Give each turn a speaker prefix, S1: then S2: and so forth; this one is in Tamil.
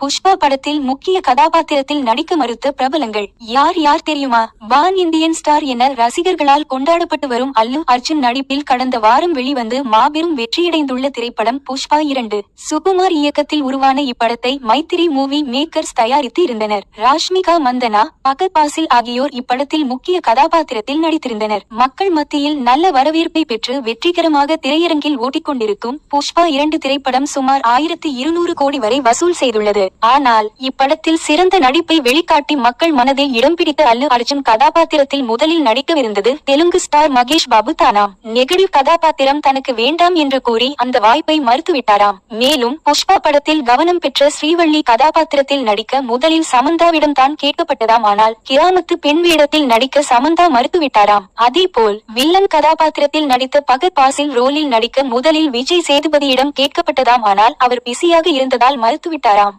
S1: புஷ்பா படத்தில் முக்கிய கதாபாத்திரத்தில் நடிக்க மறுத்த பிரபலங்கள். யார் யார் தெரியுமா? பான் இந்தியன் ஸ்டார் என ரசிகர்களால் கொண்டாடப்பட்டு வரும் அல்லு அர்ஜுன் நடிப்பில் கடந்த வாரம் வெளிவந்து மாபெரும் வெற்றியடைந்துள்ள திரைப்படம் புஷ்பா இரண்டு. சுகுமார் இயக்கத்தில் உருவான இப்படத்தை மைத்திரி மூவி மேக்கர்ஸ் தயாரித்து இருந்தனர். ராஷ்மிகா மந்தனா பகத் பாசில் ஆகியோர் இப்படத்தில் முக்கிய கதாபாத்திரத்தில் நடித்திருந்தனர். மக்கள் மத்தியில் நல்ல வரவேற்பை பெற்று வெற்றிகரமாக திரையரங்கில் ஓட்டிக்கொண்டிருக்கும் புஷ்பா இரண்டு திரைப்படம் சுமார் ஆயிரத்தி இருநூறு கோடி வரை வசூல் செய்துள்ளது. ஆனால் இப்படத்தில் சிறந்த நடிப்பை வெளிக்காட்டி மக்கள் மனதில் இடம் பிடித்த அல்லு அர்ஜுன் கதாபாத்திரத்தில் முதலில் நடிக்கவிருந்தது தெலுங்கு ஸ்டார் மகேஷ் பாபு தானாம் நெகடிவ் கதாபாத்திரம் தனக்கு வேண்டாம் என்று கூறி அந்த வாய்ப்பை மறுத்துவிட்டாராம். மேலும் புஷ்பா படத்தில் கவனம் பெற்ற ஸ்ரீவள்ளி கதாபாத்திரத்தில் நடிக்க முதலில் சமந்தாவிடம் தான் கேட்கப்பட்டதாம். ஆனால் கிராமத்து பெண் வேடத்தில் நடிக்க சமந்தா மறுத்துவிட்டாராம். அதேபோல் வில்லன் கதாபாத்திரத்தில் நடித்த பகத் பாசில் ரோலில் நடிக்க முதலில் விஜய் சேதுபதியிடம் கேட்கப்பட்டதாம். ஆனால் அவர் பிஸியாக இருந்ததால் மறுத்துவிட்டாராம்.